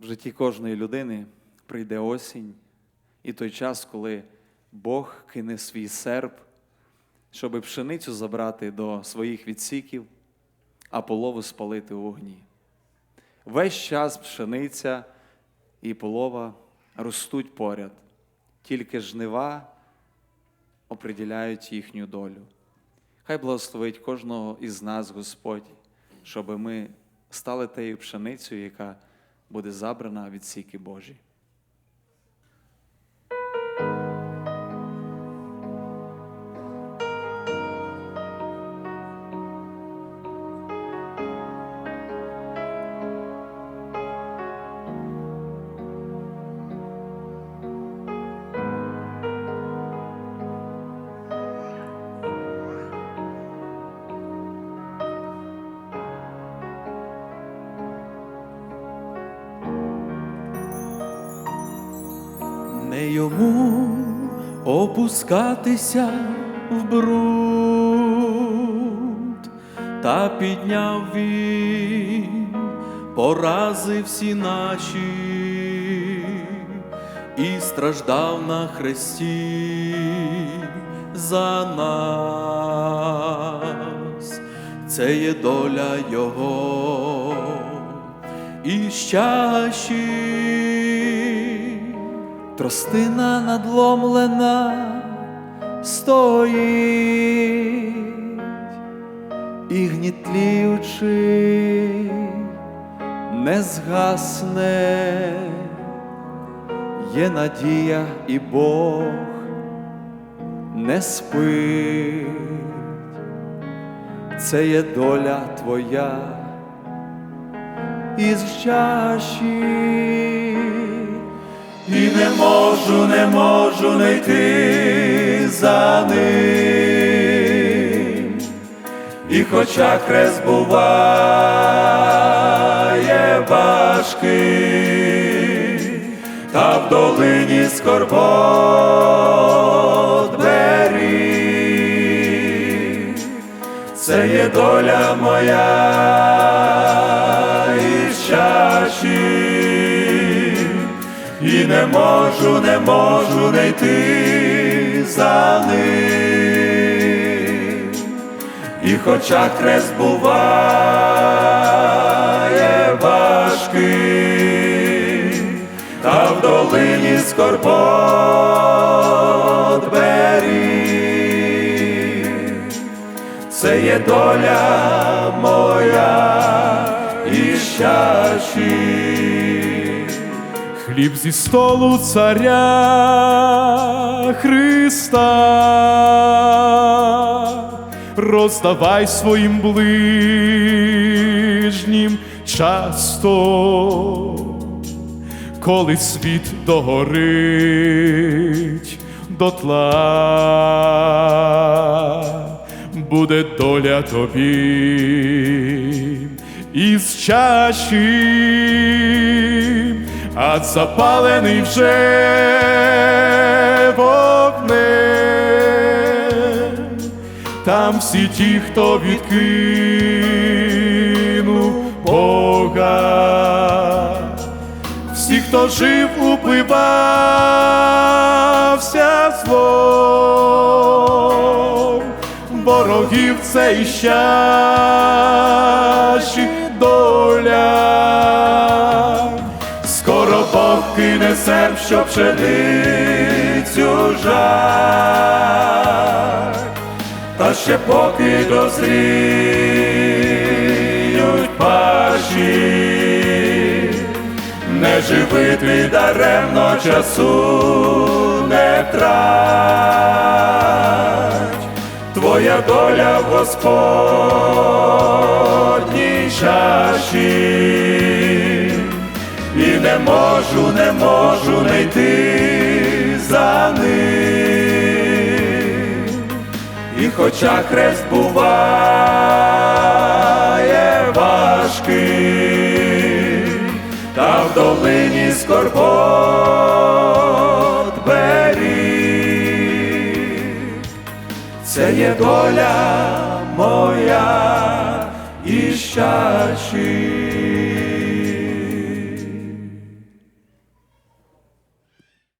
В житті кожної людини прийде осінь і той час, коли Бог кине свій серп, щоб пшеницю забрати до своїх відсіків, а полову спалити у вогні. Весь час пшениця і полова ростуть поряд, тільки жнива оприділяють їхню долю. Хай благословить кожного із нас Господь, щоб ми стали тією пшеницею, яка буде забрана від сіки Божі. Йому опускатися в бруд, та підняв він порази всі наші і страждав на хресті за нас. Це є доля Його і щащі. Тростина надломлена стоїть і гнітліючи не згасне, є надія і Бог не спить, це є доля твоя із чаші. І не можу, не можу не йти за ним. І хоча хрест буває важкий, та в долині скорбот бері, це є доля моя і чаші. І не можу, не можу не йти за ним. І хоча хрест буває важкий, та в долині скорбот бері, це є доля моя і щащі. Хліб зі столу царя Христа, роздавай своїм ближнім часто, коли світ догорить дотла, буде доля тобі із чаші а запалений вже вогнем, там всі ті, хто відкинув Бога, всі, хто жив, упивався злом, ворогів це і щащі доля. Кине серп, що пшеницю жар, та ще поки дозріють паші, не живи ти даремно часу не трать, твоя доля в Господній чаші не можу, не можу не йти за ним. І хоча хрест буває важкий, та в долині скорбот бері, це є доля моя і щащі.